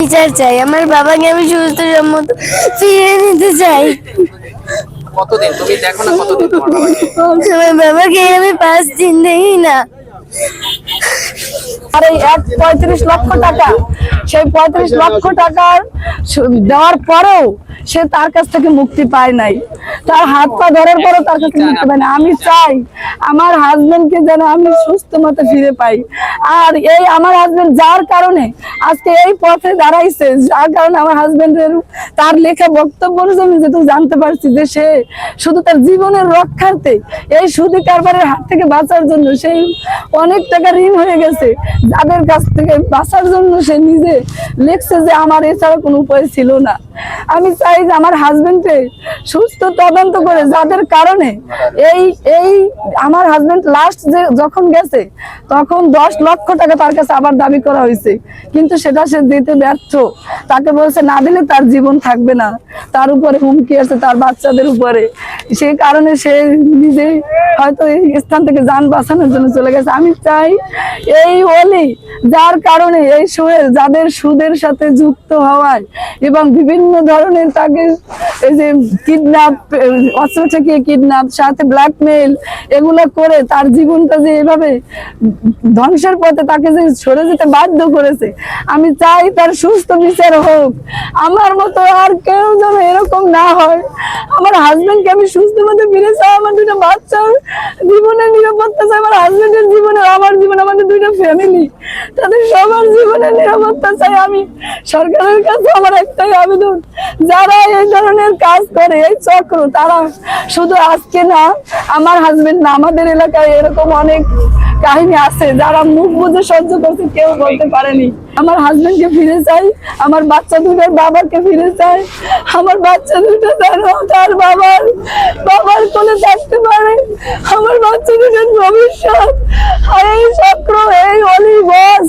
বিচার চাই। আমার বাবাকে আমি সুস্থ সম্মত ফিরে নিতে চাই। কতদিন? তুমি দেখো না কতদিন আমার বাবাকে আমি পাঁচ দিন দেখি না। আর এই এক পঁয়ত্রিশ লক্ষ টাকা, সেই পঁয়ত্রিশ লক্ষ টাকার দেওয়ার পরেও সে তার কাছ থেকে মুক্তি পায় নাই। তার হাত পা ধরার পরেও তার কাছ মুক্তি পায় না আমি চাই আমার হাজবেন্ডকে যেন আমি সুস্থ মতো ফিরে পাই। আর এই আমার হাজবেন্ড যার কারণে আজকে এই পথে দাঁড়াইছে, যার কারণে আমার হাজবেন্ডের তার লেখা বক্তব্য অনুযায়ী আমি যেহেতু জানতে পারছি যে সে শুধু তার জীবনের রক্ষার্থে এই সুদী কারবারের হাত থেকে বাঁচার জন্য সেই অনেক টাকা ঋণ হয়ে গেছে। যাদের কাছ থেকে বাঁচার জন্য সে নিজে লিখছে যে আমার এছাড়া কোনো উপায় ছিল না। আমি চাই যে আমার হাজবেন্ডকে সুস্থ তদন্ত করে, যাদের কারণে এই এই আমার হাজবেন্ড লাস্ট যে যখন গেছে, তখন দশ লক্ষ টাকা তার কাছে আবার দাবি করা হয়েছে। কিন্তু সেটা সে দিতে ব্যর্থ। তাকে বলছে, না দিলে তার জীবন থাকবে না। তার উপরে হুমকি আছে তার বাচ্চাদের উপরে। সেই কারণে সে নিজে হয়তো এই স্থান থেকে যান বাঁচানোর জন্য চলে গেছে। আমি চাই এই অলি যার কারণে এই সোহেল যাদের সুদের সাথে যুক্ত হওয়ায় এবং বিভিন্ন ধরনের তাকে এই যে কিডন্যাপ অস্ত্র থেকে কিডন্যাপ সাথে ব্ল্যাকমেল এগুলো করে তার জীবনটা যে এভাবে ধ্বংসের পথে তাকে যে সরে যেতে বাধ্য করেছে, আমি চাই তার সুস্থ বিচার হোক। আমার মতো আর কেউ যেন এরকম না হয়। আমার হাজবেন্ডকে আমি সুস্থ মতো ফিরে চাই, আমার দুটো বাচ্চার জীবনের নিরাপত্তা চাই, আমার হাজবেন্ডের জীবনে আমার জীবন, আমাদের দুইটা ফ্যামিলি তাদের সবার জীবনের নিরাপত্তা চাই আমি। সরকারের কাছে আমার একটাই আবেদন, যারা এই ধরনের কাজ করে, এই চক্র, তারা শুধু আজকে না, আমার হাজবেন্ড না, আমাদের এলাকায় এরকম অনেক কাহিনী আছে, যারা মুখ বুঝে সহ্য করছে কেউ বলতে পারেনি। আমার হাজবেন্ডকে ফিরে চাই, আমার বাচ্চা দুটোর বাবাকে ফিরে চাই, আমার বাচ্চা দুটো তার বাবার বাবার কোলে থাকতে পারে আমার বাচ্চা দুটোর ভবিষ্যৎ আর এই চক্র এই অলি বস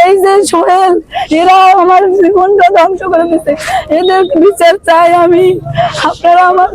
এই যে সোহেল এরা আমার জীবনটা ধ্বংস করে দিচ্ছে এদের বিচার চাই আমি। আপনারা আমার